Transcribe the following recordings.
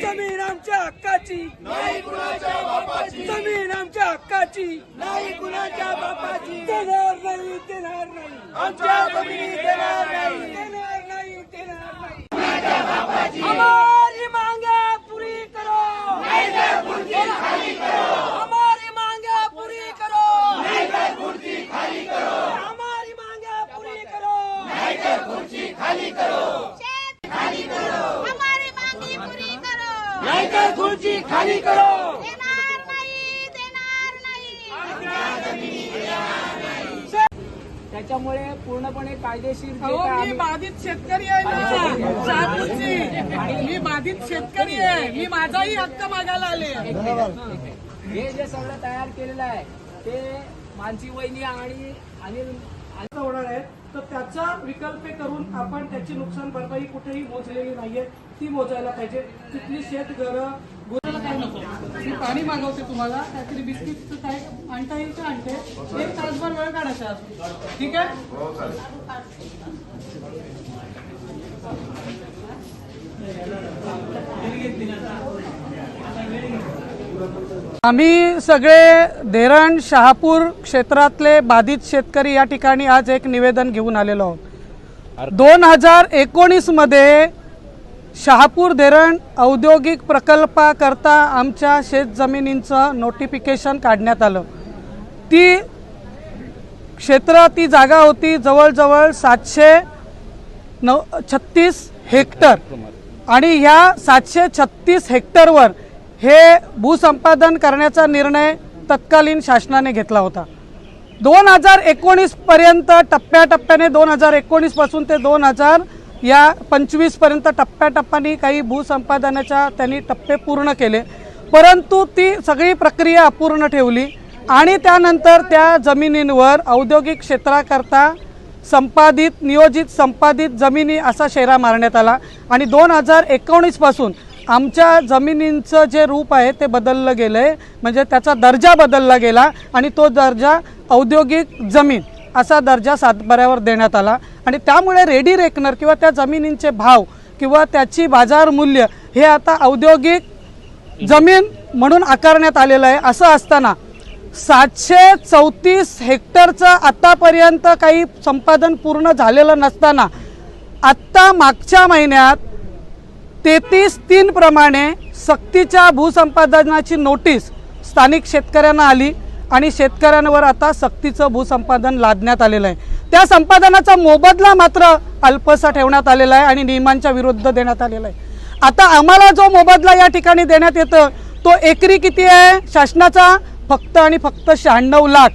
जमीन आमच्या हक्काची. नाही कुणाच्या बापाची. जमीन आमच्या हक्काची. नाही कुणाच्या बापाची. देणार नाही देणार नाही. आमच्या जमिनी देणार नाही. देणार नाही देणार नाही. हमारी मांगे पूरी करो. हमारी मांगे पूरी करो हमारी मांगे पूरी करो हमारी मागणी पुरी करो नाहीतर खुर्ची खाली करो देणार नाही देणार नाही त्याच्यामुळे पूर्णपणे कायदेशीर जे अहो काय मी आम्ही- बाधित शेतकरी आहे ना. शहापूरची मी बाधित शेतकरी आहे. मी माझाही हक्क मागायला आले. हे. जे सगळं तयार केलेलं आहे ते मानसी वहिनी आणि अनिल असं होणार आहे तर त्याचा विकल्प करून आपण त्याची नुकसान भरपाई कुठेही मोजलेली नाहीये. ती मोजायला पाहिजे. तिथली शेतघरं गुराला काय नको मी पाणी मागवते तुम्हाला. काहीतरी बिस्किटचं काय? आणता येईल का आणते. एक तासभर वेळ काढायचा ठीक आहे? आम्ही सगळे धेरण शहापूर क्षेत्रातले बाधित शेतकरी या ठिकाणी आज एक निवेदन घेऊन आलेलो आहोत. दोन हजार एकोणीसमध्ये शहापूर धरण औद्योगिक प्रकल्पाकरता आमच्या शेतजमिनींचं नोटिफिकेशन काढण्यात आलं. ती क्षेत्र ती जागा होती जवळजवळ सातशे नऊ छत्तीस हेक्टर. आणि ह्या सातशे छत्तीस हेक्टरवर हे भूसंपादन करण्याचा निर्णय तत्कालीन शासनाने घेतला होता. दोन हजार एकोणीसपर्यंत टप्प्याटप्प्याने दोन हजार एकोणीसपासून ते दोन हजार या पंचवीसपर्यंत टप्प्याटप्प्याने काही भूसंपादनाच्या त्यांनी टप्पे पूर्ण केले. परंतु ती सगळी प्रक्रिया अपूर्ण ठेवली. आणि त्यानंतर त्या जमिनींवर औद्योगिक क्षेत्राकरता संपादित नियोजित संपादित जमिनी असा शेरा मारण्यात आला. आणि दोन हजार एकोणीसपासून आमच्या जमिनींचं जे रूप आहे ते बदललं गेलं आहे म्हणजे त्याचा दर्जा बदलला गेला आणि तो दर्जा औद्योगिक जमीन असा दर्जा सातबाऱ्यावर देण्यात आला. आणि त्यामुळे रेडी रेकनर किंवा त्या जमिनींचे भाव किंवा त्याची बाजार मूल्य हे आता औद्योगिक जमीन म्हणून आकारण्यात आलेलं आहे. असं असताना सातशे चौतीस हेक्टरचं आत्तापर्यंत काही संपादन पूर्ण झालेलं नसताना आत्ता मागच्या महिन्यात तेहतीस तीन प्रमाणे सक्तीच्या भूसंपादनाची नोटीस स्थानिक शेतकऱ्यांना आली आणि शेतकऱ्यांवर आता सक्तीचं भूसंपादन लादण्यात आलेलं आहे. त्या संपादनाचा मोबदला मात्र अल्पसा ठेवण्यात आलेला आहे आणि नियमांच्या विरुद्ध देण्यात आलेला आहे. आता आम्हाला जो मोबदला या ठिकाणी देण्यात येतं तो एकरी किती आहे? शासनाचा फक्त आणि फक्त शहाण्णव लाख.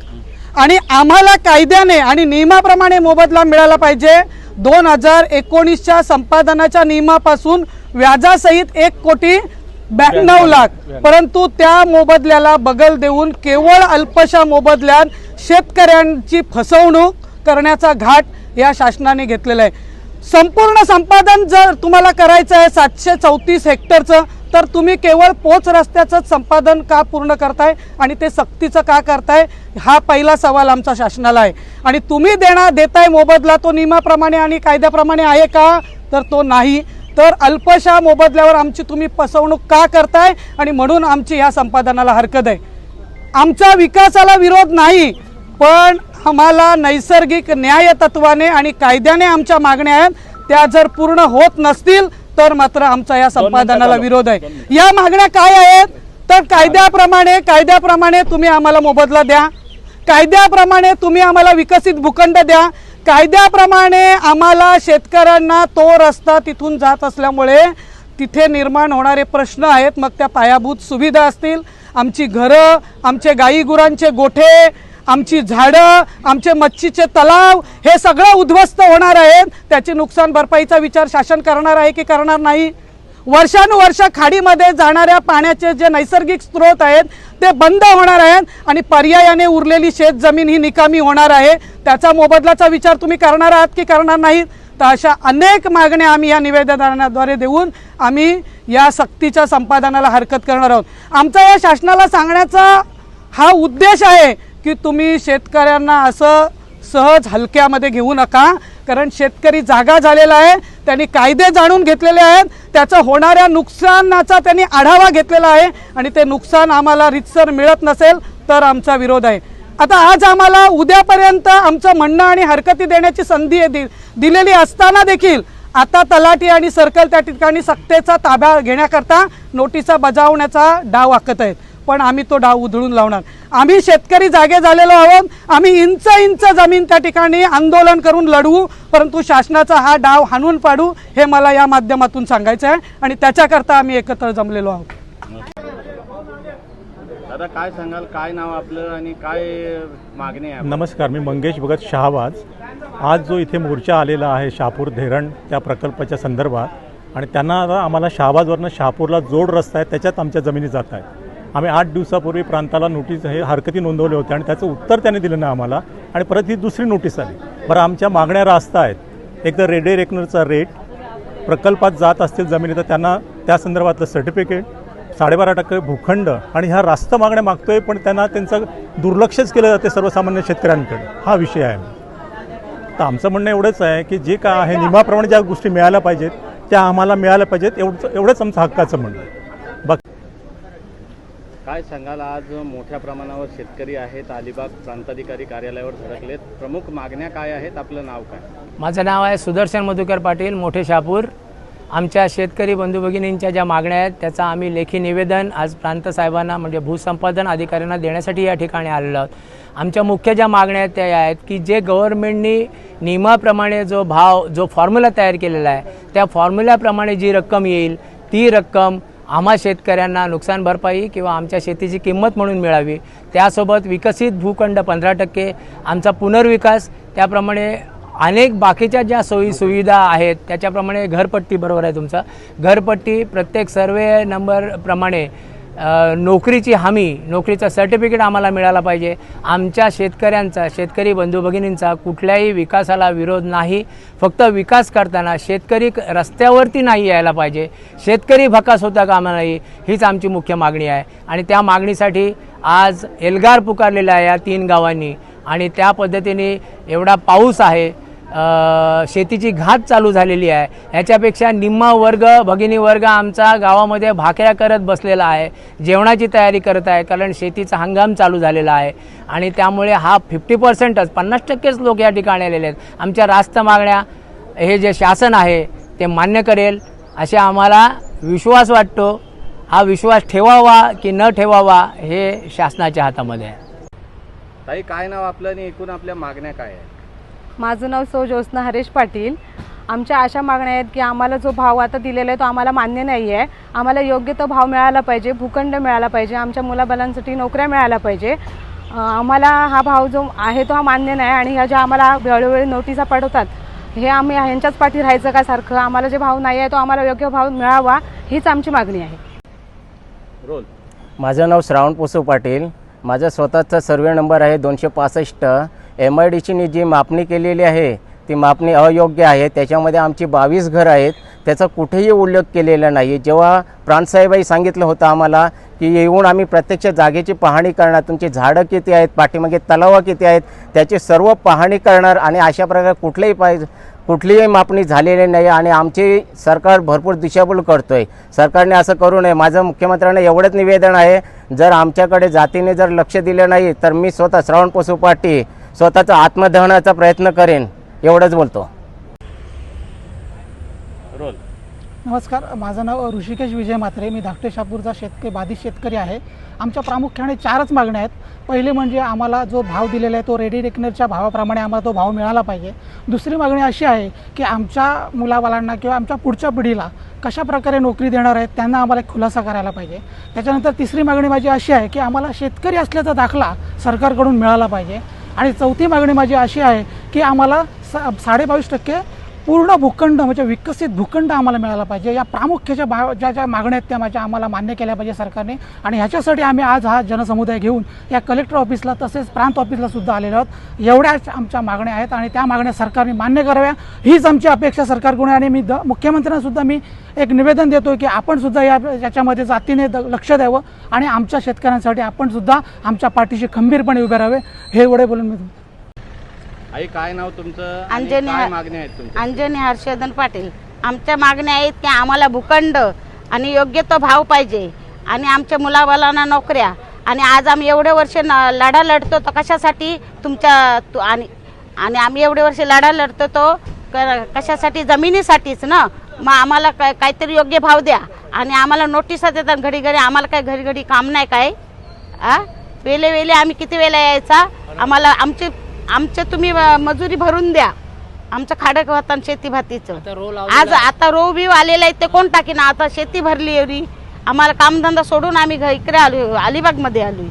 आणि आम्हाला कायद्याने आणि नियमाप्रमाणे मोबदला मिळाला पाहिजे. दोन हजार एकोणीसच्या संपादनाच्या नियमापासून व्याजासहित एक कोटी ब्याण्णव लाख. परंतु त्या मोबदल्याला बगल देऊन केवळ अल्पशा मोबदल्यात शेतकऱ्यांची फसवणूक करण्याचा घाट या शासनाने घेतलेला आहे. संपूर्ण संपादन जर तुम्हाला करायचं आहे सातशे चौतीस हेक्टरचं तर तुम्ही केवळ पोच रस्त्याचंच संपादन का पूर्ण करताय आणि ते सक्तीचं का करताय? हा पहिला सवाल आमचा शासनाला आहे. आणि तुम्ही देणार देताय मोबदला तो नियमाप्रमाणे आणि कायद्याप्रमाणे आहे का? तर तो नाही. तर अल्पशा मोबदल्यावर आमची तुम्ही फसवणूक का करताय? आणि म्हणून आमची ह्या संपादनाला हरकत आहे. आमचा विकासाला विरोध नाही पण आम्हाला नैसर्गिक न्याय तत्वाने आणि कायद्याने आमच्या मागण्या आहेत. त्या जर पूर्ण होत नसतील तर मात्र आमचा या संपादनाला विरोध आहे. या मागण्या काय आहेत? तर कायद्याप्रमाणे कायद्याप्रमाणे तुम्ही आम्हाला मोबदला द्या. कायद्याप्रमाणे तुम्ही आम्हाला विकसित भूखंड द्या. कायद्याप्रमाणे आम्हाला शेतकऱ्यांना तो रस्ता तिथून जात असल्यामुळे तिथे निर्माण होणारे प्रश्न आहेत. मग त्या पायाभूत सुविधा असतील. आमची घरं आमचे गाई गुरांचे गोठे आमची झाडं आमचे मच्छीचे तलाव हे सगळं उद्ध्वस्त होणार आहेत त्याची नुकसान भरपाईचा विचार शासन करणार आहे की करणार नाही? वर्षानुवर्ष खाडीमध्ये जाणाऱ्या पाण्याचे जे नैसर्गिक स्रोत आहेत ते बंद होणार आहेत आणि पर्यायाने उरलेली शेत जमीन ही निकामी होणार आहे. त्याचा मोबदलाचा विचार तुम्ही करणार आहात की करणार नाहीत तर अशा अनेक मागण्या आम्ही या निवेदनाद्वारे देऊन आम्ही या सक्तीच्या संपादनाला हरकत करणार आहोत. आमचा या शासनाला सांगण्याचा हा उद्देश आहे की तुम्ही शेतकऱ्यांना असं सहज हलक्यामध्ये घेऊ नका कारण शेतकरी जागा झालेला आहे त्यांनी कायदे जाणून घेतलेले आहेत त्याचं होणाऱ्या नुकसानाचा त्यांनी आढावा घेतलेला आहे आणि ते नुकसान आम्हाला रितसर मिळत नसेल तर आमचा विरोध आहे. आता आज आम्हाला उद्यापर्यंत आमचं म्हणणं आणि हरकती देण्याची संधी दि दिलेली असताना देखील आता तलाठी आणि सर्कल त्या ठिकाणी सत्तेचा ताब्या घेण्याकरता नोटिसा बजावण्याचा डाव आखत आहेत. पण आम्ही तो डाव उधळून लावणार. आम्ही शेतकरी जागे झालेलो आहोत. आम्ही इंच इंच जमीन त्या ठिकाणी आंदोलन करून लढवू परंतु शासनाचा हा डाव हाणून पाडू हे मला या माध्यमातून सांगायचं आहे. आणि त्याच्याकरता आम्ही एकत्र जमलेलो आहोत. दादा काय सांगाल? काय नाव आपलं? आणि काय मागणी आहे? नमस्कार मी मंगेश भगत शहाबाज आज जो इथे मोर्चा आलेला आहे शहापूर धरण त्या प्रकल्पाच्या संदर्भात. आणि त्यांना आता आम्हाला शहाबाजवरनं शहापूरला जोड रस्ता आहे त्याच्यात आमच्या जमिनी जात आहे आम्ही आठ दिवसापूर्वी प्रांताला नोटीस हे हरकती नोंदवले होते आणि त्याचं उत्तर त्याने दिलं नाही आम्हाला. आणि परत ही दुसरी नोटीस आली. बरं आमच्या मागण्या रास्ता आहेत. एक तर रेडे रेकनरचा रेट प्रकल्पात जात असतील जमिनी तर त्यांना त्या संदर्भातलं सर्टिफिकेट साडेबारा टक्के भूखंड आणि ह्या रास्त मागण्या मागतोय पण त्यांना त्यांचं दुर्लक्षच केलं जाते सर्वसामान्य शेतकऱ्यांकडे. हा विषय आहे. तर आमचं म्हणणं एवढंच आहे की जे काय आहे नियमाप्रमाणे ज्या गोष्टी मिळाल्या पाहिजेत त्या आम्हाला मिळाल्या पाहिजेत एवढं एवढंच आमचं हक्काचं म्हणणं आहे. काय सांगाल? आज मोठ्या प्रमाणावर शेतकरी आहेत. अलिबाग प्रांताधिकारी कार्यालयावर धडकलेत. प्रमुख मागण्या काय आहेत? आपलं नाव काय? माझं नाव आहे सुदर्शन मधुकर पाटील मोठे शापूर आमच्या शेतकरी बंधू भगिनींच्या ज्या मागण्या आहेत त्याचा आम्ही लेखी निवेदन आज प्रांत साहेबांना म्हणजे भूसंपादन अधिकाऱ्यांना देण्यासाठी या ठिकाणी आलेलो आहोत. आमच्या मुख्य ज्या मागण्या आहेत त्या या आहेत की जे गव्हर्नमेंटनी नियमाप्रमाणे जो भाव जो फॉर्म्युला तयार केलेला आहे त्या फॉर्म्युल्याप्रमाणे जी रक्कम येईल ती रक्कम आम्हा शेतकऱ्यांना नुकसान भरपाई किंवा आमच्या शेतीची किंमत म्हणून मिळावी त्यासोबत विकसित भूखंड पंधरा टक्के आमचा पुनर्विकास त्याप्रमाणे अनेक बाकीच्या ज्या सोयी सुविधा आहेत त्याच्याप्रमाणे घरपट्टी बरोबर आहे तुमचा. घरपट्टी प्रत्येक सर्वे नंबरप्रमाणे नोकरीची हमी नोकरीचं सर्टिफिकेट आम्हाला मिळाला पाहिजे. आमच्या शेतकऱ्यांचा शेतकरी बंधू भगिनींचा कुठल्याही विकासाला विरोध नाही. फक्त विकास करताना शेतकरी क- रस्त्यावरती नाही यायला पाहिजे. शेतकरी भकास होता कामा नाही हीच आमची मुख्य मागणी आहे. आणि त्या मागणीसाठी आज एल्गार पुकारलेला आहे या तीन गावांनी आणि त्या पद्धतीने एवढा पाऊस आहे. शेतीची घात चालू झालेली आहे. ह्याच्यापेक्षा निम्मा वर्ग भगिनी वर्ग आमचा गावामध्ये भाकऱ्या करत बसलेला आहे. जेवणाची तयारी करत आहे कारण शेतीचा हंगाम चालू झालेला आहे. आणि त्यामुळे हा फिफ्टी पर्सेंटच पन्नास टक्केच लोक या ठिकाणी आलेले आहेत. आमच्या रास्त मागण्या हे जे शासन आहे ते मान्य करेल. असे आम्हाला विश्वास वाटतो. हा विश्वास ठेवावा की न ठेवावा हे शासनाच्या हातामध्ये आहे. ताई काय नाव आपलं आणि एकूण आपल्या मागण्या काय आहे माझं नाव सौ ज्योत्स्ना हरेश पाटील. आमच्या अशा मागण्या आहेत की आम्हाला जो भाव आता दिलेला आहे तो आम्हाला मान्य नाही आहे. आम्हाला योग्य तो भाव मिळाला पाहिजे भूखंड मिळाला पाहिजे आमच्या मुलाबालांसाठी नोकऱ्या मिळाल्या पाहिजे. आम्हाला हा भाव जो आहे तो हा मान्य नाही आणि ह्या ज्या आम्हाला वेळोवेळी नोटिसा पाठवतात हे आम्ही ह्यांच्याच पाठी राहायचं का सारखं? आम्हाला जे भाव नाही आहे तो आम्हाला योग्य भाव मिळावा हीच आमची मागणी आहे. रोल. माझं नाव श्रावण पोसू पाटील. माझा स्वतःचा सर्वे नंबर आहे दोनशे पासष्ट. एम आय डी सीने जी मापणी केलेली आहे ती मापणी अयोग्य आहे. त्याच्यामध्ये आमची बावीस घरं आहेत. त्याचा कुठेही उल्लेख केलेला नाही जेव्हा प्रांतसाहेबाई सांगितलं होतं आम्हाला की येऊन आम्ही प्रत्यक्ष जागेची पाहणी करणार. तुमची झाडं किती आहेत? पाठीमागे तलावा किती आहेत? त्याची सर्व पाहणी करणार आणि अशा प्रकारे कुठलेही पाहिजे कुठलीही मापणी झालेली नाही आणि आमची सरकार भरपूर दिशाभूल आहे सरकारने असं करू नये. माझं मुख्यमंत्र्यांना एवढंच निवेदन आहे. जर आमच्याकडे जातीने जर लक्ष दिलं नाही तर मी स्वतः श्रावण पशु पाटी स्वतःचा आत्मदहनाचा प्रयत्न करेन एवढंच बोलतो. रोल. नमस्कार माझं नाव ऋषिकेश विजय म्हात्रे. मी धाकटे शापूरचा शेतकरी बाधित शेतकरी आहे. आमच्या प्रामुख्याने चारच मागण्या आहेत. पहिले म्हणजे आम्हाला जो भाव दिलेला आहे तो रेडी रेकनरच्या भावाप्रमाणे आम्हाला तो भाव मिळाला पाहिजे. दुसरी मागणी अशी आहे की आमच्या मुलाबालांना किंवा आमच्या पुढच्या पिढीला कशा प्रकारे नोकरी देणार आहेत त्यांना आम्हाला एक खुलासा करायला पाहिजे. त्याच्यानंतर तिसरी मागणी माझी अशी आहे की आम्हाला शेतकरी असल्याचा दाखला सरकारकडून मिळाला पाहिजे. आणि चौथी मागणी माझी अशी आहे की आम्हाला सा साडेबावीस टक्के पूर्ण भूखंड म्हणजे विकसित भूखंड आम्हाला मिळाला पाहिजे. या प्रामुख्याच्या बा ज्या ज्या मागण्या आहेत त्या माझ्या आम्हाला मान्य केल्या पाहिजे सरकारने. आणि ह्याच्यासाठी आम्ही आज हा जनसमुदाय घेऊन या कलेक्टर ऑफिसला तसेच प्रांत ऑफिसला सुद्धा आलेलो आहोत. एवढ्याच आमच्या मागण्या आहेत आणि त्या मागण्या सरकारने मान्य कराव्या. हीच आमची अपेक्षा सरकारकडून आणि मी द मुख्यमंत्र्यांनासुद्धा मी एक निवेदन देतो की आपण सुद्धा या याच्यामध्ये जातीने द लक्ष द्यावं आणि आमच्या शेतकऱ्यांसाठी आपण सुद्धा आमच्या पाठीशी खंबीरपणे उभे राहावे. हे एवढे बोलून मी आई काय नाव तुमचं? आणि अंजनी काय मागण्या आहेत तुमच्या अंजनी हर्षवर्धन पाटील. आमच्या मागण्या आहेत की आम्हाला भूखंड आणि योग्य तो भाव पाहिजे. आणि आमच्या मुलाबालांना नोकऱ्या. आणि आज आम्ही एवढे वर्ष न लढा लढतो तर कशासाठी तुमच्या तु- आणि आणि आम्ही एवढे वर्ष लढा लढतो तो क- कशासाठी? जमिनीसाठीच ना? मग आम्हाला काय काहीतरी योग्य भाव द्या. आणि आम्हाला नोटिसा देतात घडी घडी आम्हाला काय घडी घडी काम नाही काय? आ? वेले वेले आम्ही किती वेळा यायचा? आम्हाला आमचे आमचे तुम्ही मजुरी भरून द्या. आमचं खाडक होतं शेती भातीचं. आज आता रो बिव आलेलं आहे ते कोण टाकीना? आता शेती भरली एवढी. आम्हाला कामधंदा सोडून आम्ही इकडे आलो अलिबागमध्ये आलो